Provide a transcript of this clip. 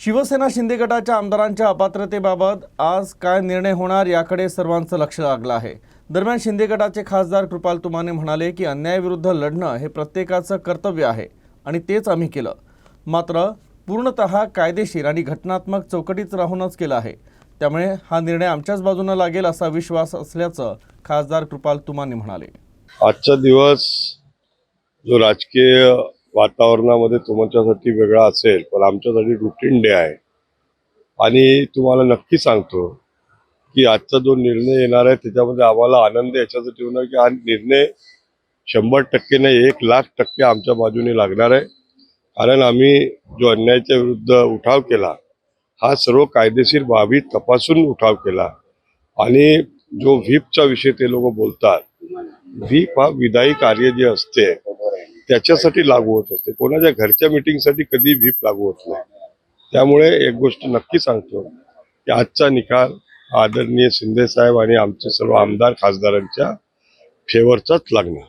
शिवसेना शिंदे गटाच्या आमदारांच्या अपात्रतेबाबत आज काय निर्णय होणार याकडे सर्वांचं लक्ष लागलं आहे. दरम्यान शिंदे गटाचे खासदार कृपाल तुमाने म्हणाले की अन्यायाविरुद्ध लढणं हे प्रत्येकाचं कर्तव्य आहे आणि तेच आम्ही केलं. मात्र पूर्णतः कायदेशीर आणि घटनात्मक चौकटीच राहूनच केलं आहे. त्यामुळे हा निर्णय आमच्याच बाजूनं लागेल असा विश्वास असल्याचं खासदार कृपाल तुमाने म्हणाले. आजचा दिवस जो राजकीय वातावरणामध्ये तुमच्यासाठी वेगळा असेल पण आमच्यासाठी रुटीन डे आहे. आणि तुम्हाला नक्की सांगतो की आजचा जो निर्णय येणार आहे त्याच्यामध्ये आम्हाला आनंद याच्यासाठी होणार की हा निर्णय शंभर टक्के नाही एक लाख टक्के आमच्या बाजूने लागणार आहे. कारण आम्ही जो अन्यायाच्या विरुद्ध उठाव केला हा सर्व कायदेशीर बाबी तपासून उठाव केला. आणि जो व्हीपचा विषय ते लोक बोलतात व्हीप हा विधायी कार्य जे असते त्याच्यासाठी लागू होत असते. कोणाच्या घरच्या मिटिंगसाठी कधी व्हीप लागू होत नाही. त्यामुळे एक गोष्ट नक्की सांगतो की आजचा निकाल आदरणीय शिंदे साहेब आणि आमचे सर्व आमदार खासदारांच्या फेवरचाच लागणार.